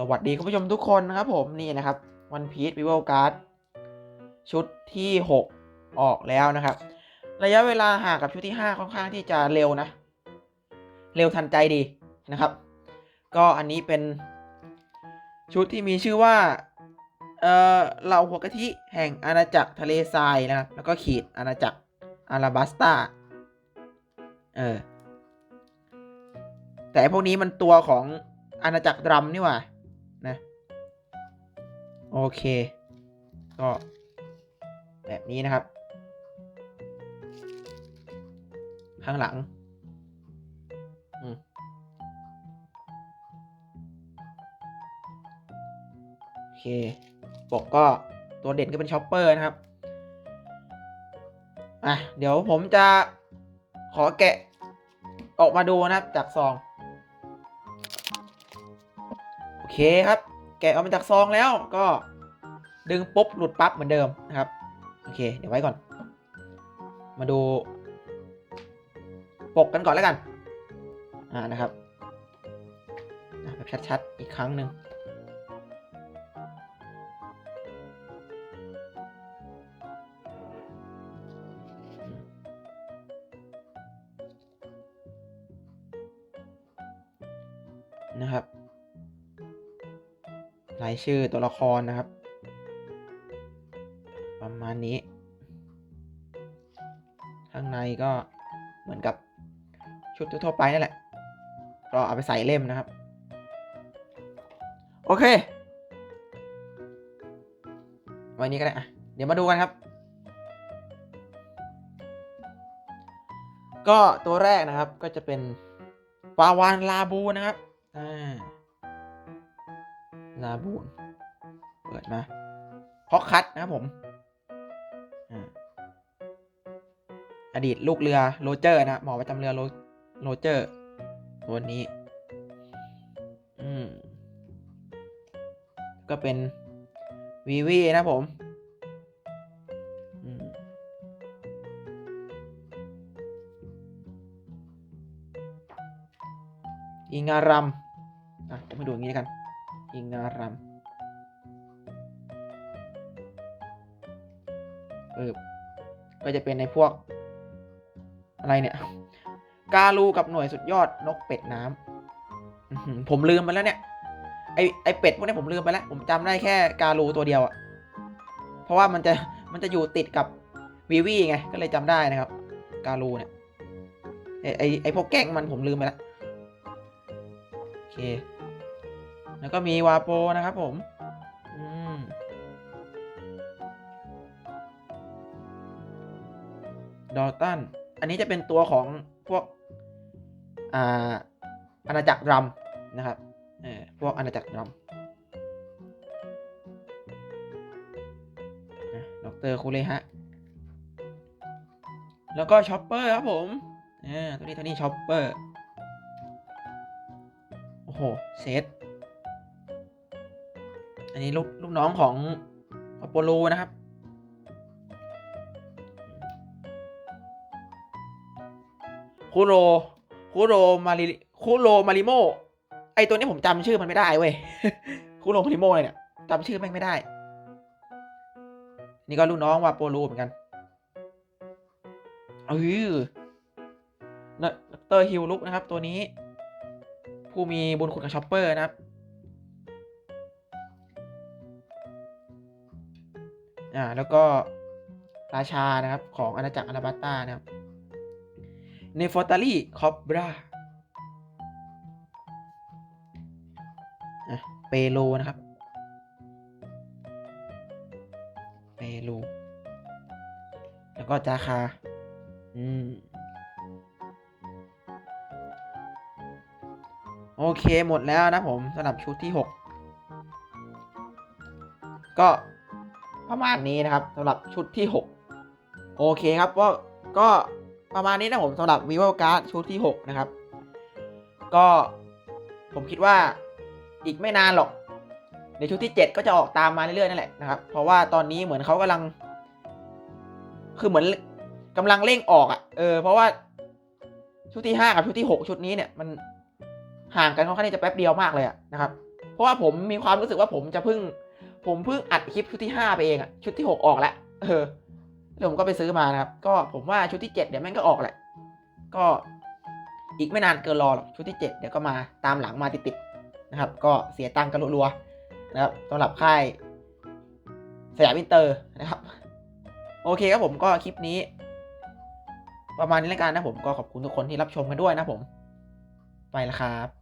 สวัสดีคุณผู้ชมทุกคนนะครับผมนี่นะครับ One Piece Vivo Card ชุดที่ 6 ออกแล้วนะครับ ระยะเวลาห่างกับชุดที่ 5 ค่อนข้างที่จะเร็วนะ เร็วทันใจดีนะครับ ก็อันนี้เป็นชุดที่มีชื่อว่าเอ่อเหล่าหัวกะทิแห่งอาณาจักรทะเลทรายนะครับ แล้วก็ขีดอาณาจักรอาราบัสตาเออแต่พวกนี้มันตัวของอาณาจักรดรัมนี่หว่านะ โอเค ก็แบบนี้นะครับ ข้างหลังอโอเคปกก็ตัวเด่นก็เป็นช็อปเปอร์นะครับ อะ เดี๋ยวผมจะขอแกะออกมาดูนะครับจากซอง โอเคครับ แกะออกมาจากซองแล้วก็ดึงปุ๊บหลุดปั๊บเหมือนเดิมนะครับ โอเค เดี๋ยวไว้ก่อน มาดู ปกกันก่อนแล้วกัน อ่านะครับแบบชัดๆ อีกครั้งหนึ่งนะครับ รายชื่อตัวละครนะครับ ประมาณนี้ ข้างในก็เหมือนกับชุดทั่วไปนั่นแหละก็เอาไปใส่เล่มนะครับ โอเคว้นี้ก็ได้อะเดี๋ยวมาดูกันครับ ก็ตัวแรกนะครับก็จะเป็นปาวานลาบูนะครับ อ่า ลาบูนเปิดมาเพาะคัดนะครับผมอ่าอดีตลูกเรือโรเจอร์นะหมอประจำเรือโรโรเจอร์ตัวนี้ อืม ก็เป็นวีวีนะผมอืมอิงารัมอะผมไปดูอย่างนี้กัน อิงารัมเออก็จะเป็นในพวก อะไรเนี่ย กาลูกับหน่วยสุดยอดนกเป็ดน้ำผมลืมไปแล้วเนี่ย ไอไอเป็ดพวกนี้ผมลืมไปแล้ว ผมจำได้แค่กาลูตัวเดียวอะเพราะว่ามันจะมันจะอยู่ติดกับวีวีไง ก็เลยจำได้นะครับ กาลูเนี่ยไอไอไอพวกแก๊งมันผมลืมไปแล้วโอเค แล้วก็มีวาโปนะครับผม อืมดอลตัน อันนี้จะเป็นตัวของพวก อ่า อาณาจักรรัมนะครับ เออ พวกอาณาจักรรัมนะดอกเตอรคูเลฮะ แล้วก็ช็อปเปอร์ครับผมอ่าตัวนี้ตัวนี้ช็อปเปอร์ โอ้โห เซต อันนี้ลูกลูกน้องของอโปโลนะครับ คุโร คุโร มาริ คุโร มาริโม ไอตัวนี้ผมจำชื่อมันไม่ได้เว้ย คุโร มาริโมเลยเนี่ยจำชื่อแม่งไม่ได้ นี่ก็ลูกน้องวาโปโลเหมือนกันเออนะดรฮิวลุกนะครับ ตัวนี้ ผู้มีบุญคุณกับช็อปเปอร์นะครับ อ่าแล้วก็ราชานะครับของอาณาจักรอาราบัตตานะครับเนฟอร์ตาลีคอบราอะเปโลนะครับ เปโลแล้วก็จาคา อืม โอเคหมดแล้วนะผมสำหรับชุดที่ 6 ก็ ประมาณนี้นะครับสำหรับชุดที่ 6 โอเคครับก็ก็ประมาณนี้นะผมสำหรับ vivo card ชุดที่ 6 นะครับ ก็ผมคิดว่าอีกไม่นานหรอก ในชุดที่ 7 ก็จะออกตามมาเรื่อยๆนั่นแหละนะครับ เพราะว่าตอนนี้เหมือนเขากำลัง คือเหมือนกำลังเร่งออกอะ่ะเออเพราะว่าชุดที่ 5 กับชุดที่ 6 ชุดนี้เนี่ยมันห่างกันค่อนข้างจะแป๊บเดียวมากเลยอะนะครับ เพราะว่าผมมีความรู้สึกว่าผมจะเพิ่ง ผมเพิ่งอัดคลิปชุดที่ห้าไปเองอะชุดที่หกออกแล้วเออแล้วผมก็ไปซื้อมานะครับ ก็ผมว่าชุดที่เจ็ดเดี๋ยวแม่งก็ออกแหละ ก็อีกไม่นานเกินรอหรอกชุดที่เจ็ดเดี๋ยวก็มาตามหลังมาติดๆนะครับ ก็เสียตังค์กันรัวๆนะครับสำหรับค่ายสยามอินเตอร์นะครับ โอเคครับผมก็คลิปนี้ ประมาณนี้แล้วกันนะผมก็ขอบคุณทุกคนที่รับชมกันด้วยนะผม ไปแล้วครับ